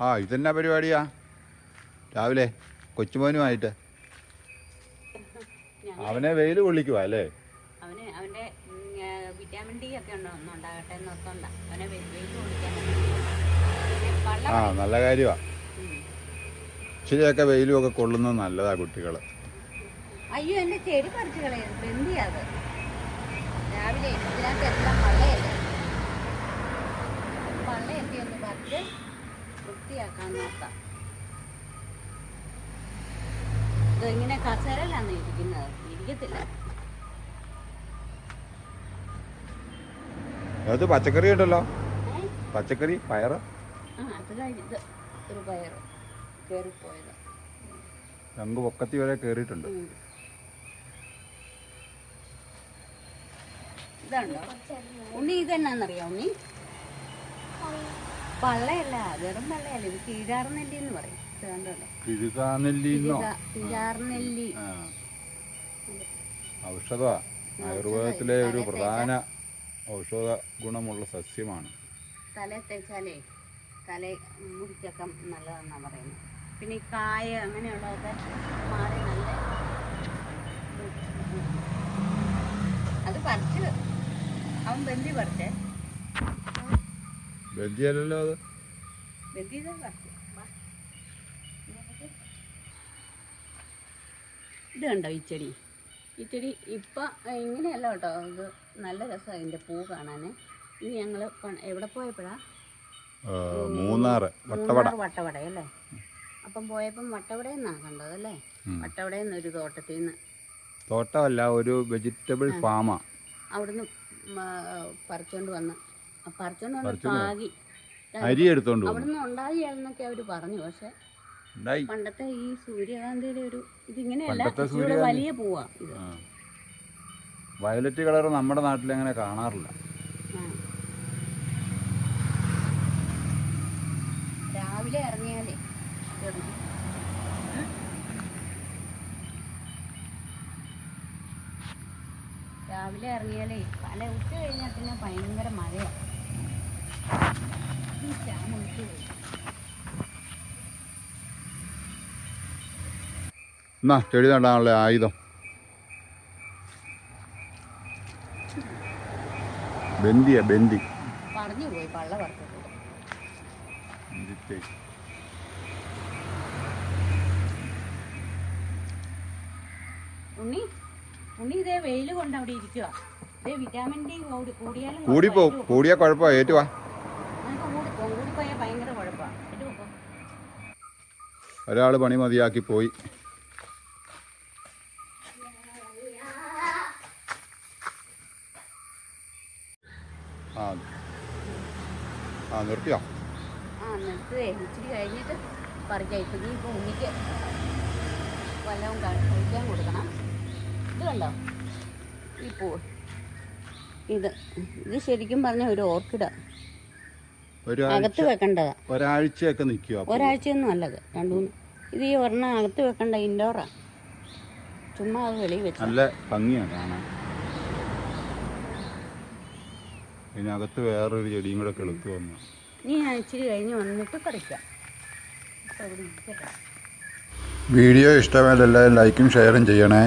ആ ഇതെന്നാ പരിപാടിയാ? രാവിലെ കൊച്ചുമോനുമായിട്ട്. അവനെ വെയിൽ കൊള്ളിക്കുവാ അല്ലേ? അവന് അവന്റെ ആ, വിറ്റാമിൻ ഡി ഒക്കെ ഉണ്ടാകട്ടെ അവനെ വെയിൽ കുടിക്കാൻ ആ നല്ല കാര്യമാ ഇച്ചിരിയൊക്കെ വെയിലും ഒക്കെ കൊള്ളുന്നത് നല്ലതാ കുട്ടികൾ അയ്യോ എന്റെ ചെടി പറിച്ചു കളയുന്നു എന്തിയാ അത്. രാവിലെ ഇതിനകത്ത് എല്ലാം പള്ളയല്ലേ പള്ളയൊക്കെ ഒന്ന് പറിച്ച് വൃത്തിയാക്കാൻ നോക്കാം ഇത് ഇങ്ങനെ കസേരയിലാണ് ഇരിക്കുന്നത്. ഇരിക്കത്തില്ല. അത് പച്ചക്കറി ഉണ്ടല്ലോ. പച്ചക്കറി പയറ്. ആ അത് കഴിഞ്ഞത് ഒരു പയറ് കയറിപ്പോയത് രണ്ട് പൊക്കത്തി വരെ കയറിയിട്ടുണ്ട്. ഇതുണ്ടോ ഉണ്ണി ഇതെന്നാന്നറിയാം ഉണ്ണി? പള്ളയല്ല വെറും പള്ളയല്ല ഇത് കീഴാർനെല്ലി എന്ന് പറയും കീഴാർനെല്ലി. ഔഷധമാ ആയുർവേദത്തിലെ ഒരു പ്രധാന ഔഷധ ഗുണമുള്ള സസ്യമാണ്. തല തേച്ചാലേ തല മുടിക്കൊക്കെ നല്ലതെന്നാണ് പറയുന്നത്. പിന്നെ ഈ കായ അങ്ങനെയുള്ളതൊക്കെ മാറി നല്ല അത് പറിച്ച് അവൻ ബന്ധി പറിച്ചേ. ബന്ധിയല്ലല്ലോ അത് ഇതാ കണ്ടോ ഈ ചെടി? ഈ ചെടി ഇപ്പം ഇങ്ങനെയല്ല കേട്ടോ. ഇത് നല്ല രസമാണ് ഇതിന്റെ പൂ കാണാൻ ഇനി ഞങ്ങൾ എവിടെ പോയപ്പോഴാ? ആ, മൂന്നാറ് വട്ടവട. വട്ടവട അല്ലേ? അപ്പം പോയപ്പം വട്ടവടയിൽ നിന്നാണ് കണ്ടത് അല്ലേ. വട്ടവടയിൽ നിന്ന് ഒരു തോട്ടത്തിൽ നിന്ന് തോട്ടമല്ല ഒരു വെജിറ്റബിൾ ഫാമാ അവിടുന്ന് മ, പറിച്ചോണ്ട് വന്ന്. പറിച്ചോണ്ട്. പാകി. അരി എടുത്തോണ്ട് അവിടുന്ന് അവർ പറഞ്ഞു പക്ഷെ പണ്ടത്തെ ഈ സൂര്യകാന്തിയുടെ ഒരു ഇതിങ്ങനെയല്ല വലിയ പൂവാ ഇത്. വയലറ്റ് കളർ നമ്മുടെ നാട്ടിൽ അങ്ങനെ കാണാറില്ല. രാവിലെ ഇറങ്ങിയാലേ രാവിലെ ഇറങ്ങിയാലേ പല ഉച്ച കഴിഞ്ഞാൽ പിന്നെ ഭയങ്കര മഴയാണ് ഈ ശ്യാമ ഉച്ച കഴിഞ്ഞു എന്നാ ചെടി നടാനുള്ള ആയുധം. ബന്ദിയ ബന്ദി പറഞ്ഞു പോയി പള്ള പറിച്ചിട്ട് ഉണ്ണി ഉണ്ണി ഇതേ വെയിൽ കൊണ്ട് അവിടെ ഇരിക്കുക ഇതേ വിറ്റാമിൻ ഡി കൂടി കൂടിയാലും കൂടിപ്പോ കൂടിയാ കുഴപ്പമാ ഏറ്റുവാ. കൂടിപ്പോയാൽ ഭയങ്കര കുഴപ്പമാണ് ഒരാൾ പണി മതിയാക്കി പോയി. ആ ആ നിർത്തിയോ? ആ നിർത്തുവേ ഇച്ചിരി കഴിഞ്ഞിട്ട് പറിക്കാം. ഇപ്പം നീ ഇപ്പോൾ ഉണ്ണിക്ക് വല്ലതും കഴിക്കാൻ കൊടുക്കണം. ഇത് കണ്ടോ? ഈ പൂ ഇത്. ഇത് ശരിക്കും പറഞ്ഞ ഒരു ഓർക്കിഡാ. അകത്ത് വെക്കേണ്ടതാ. ഒരാഴ്ചയൊക്കെ നിൽക്കുക ഒരാഴ്ചയൊന്നും അല്ലത് രണ്ടു മൂന്ന് ഇത് ഈ ഒരെണ്ണം അകത്ത് വെക്കേണ്ട ഇൻഡോറാ ചുമ്മാ അത് വെളിയിൽ വെച്ചു. നല്ല ഭംഗിയാണ് കാണാൻ. ഇതിനകത്ത് വേറൊരു ചെടിയും കൂടെ കിളുത്ത് വന്നു. നീ ഞാൻ ഇച്ചിരി കഴിഞ്ഞ് വന്നിട്ട് പറിക്കാം. വീഡിയോ ഇഷ്ടമായാലും എല്ലാവരും ലൈക്കും ഷെയറും ചെയ്യണേ.